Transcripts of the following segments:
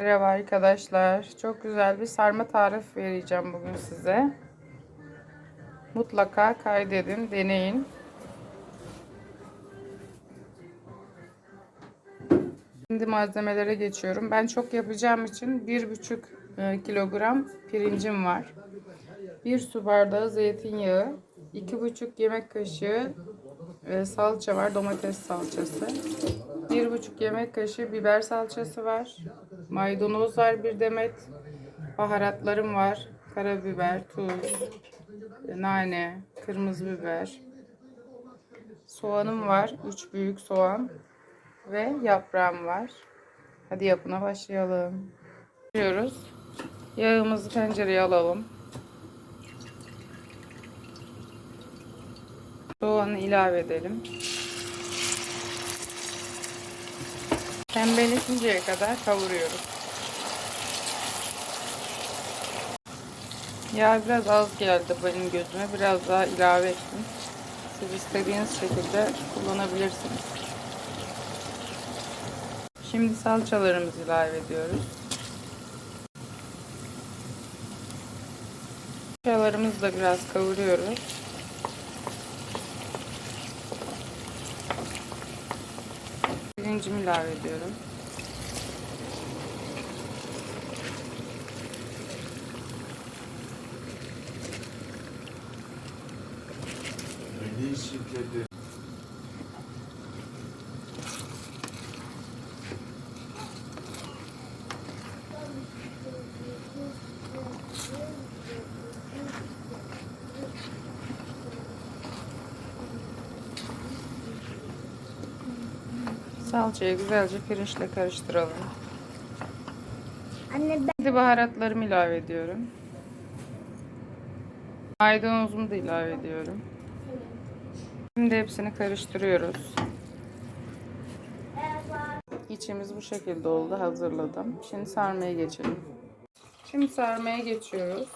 Merhaba arkadaşlar. Çok güzel bir sarma tarif vereceğim bugün size. Mutlaka kaydedin, deneyin. Şimdi malzemelere geçiyorum. Ben çok yapacağım için 1,5 e, kilogram pirincim var. 1 su bardağı zeytinyağı, 2,5 yemek kaşığı e, salça var, domates salçası. 1,5 yemek kaşığı biber salçası var. Maydanoz var bir demet. Baharatlarım var. Karabiber, tuz, nane, kırmızı biber. Soğanım var. 3 büyük soğan. Ve yaprağım var. Hadi yapına başlayalım. Başlıyoruz. Yağımızı tencereye alalım. Soğanı ilave edelim. Pembeleşinceye kadar kavuruyoruz. Yağ biraz az geldi benim gözüme. Biraz daha ilave ettim. Siz istediğiniz şekilde kullanabilirsiniz. Şimdi salçalarımızı ilave ediyoruz. Salçalarımızı da biraz kavuruyoruz. Pirincimi ilave ediyorum. Milli şiddeti. Salçayı güzelce pirinçle karıştıralım. Anne ben Şimdi baharatlarımı ilave ediyorum. Maydanozumu da ilave ediyorum. Şimdi hepsini karıştırıyoruz. İçimiz bu şekilde oldu. Hazırladım. Şimdi sarmaya geçelim. Şimdi sarmaya geçiyoruz.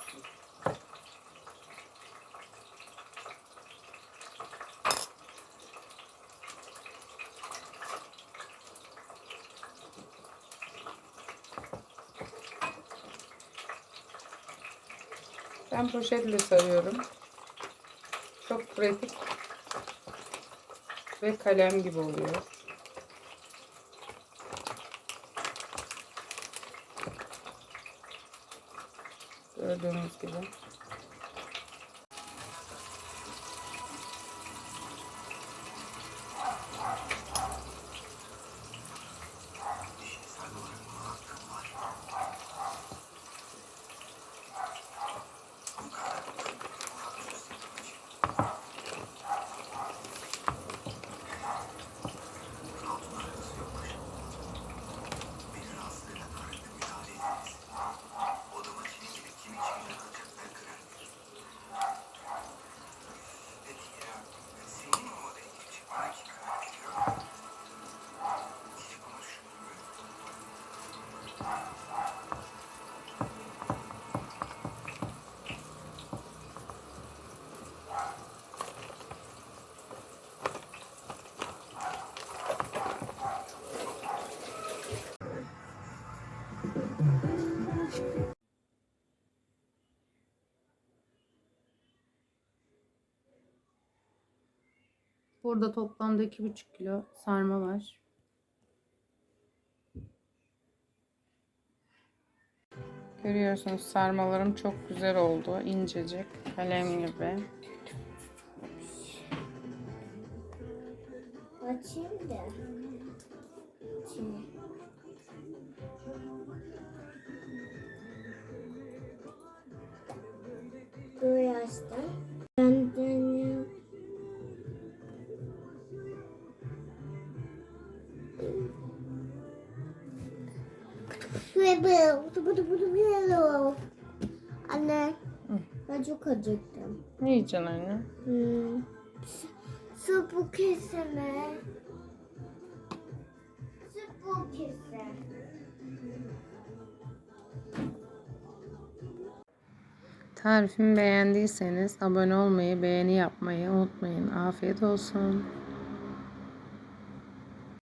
Ben poşetle sarıyorum. Çok pratik ve kalem gibi oluyor. Gördüğünüz gibi. Burada toplamda 2,5 kilo sarma var. Görüyorsunuz sarmalarım çok güzel oldu. İncecik, kalem gibi. açayım da. Şimdi. Böyle açtım. Anne, ben çok acıktım. Ne yiyeceksin anne? Hmm. Kesene. Su bu kese. Tarifimi beğendiyseniz abone olmayı, beğeni yapmayı unutmayın. Afiyet olsun.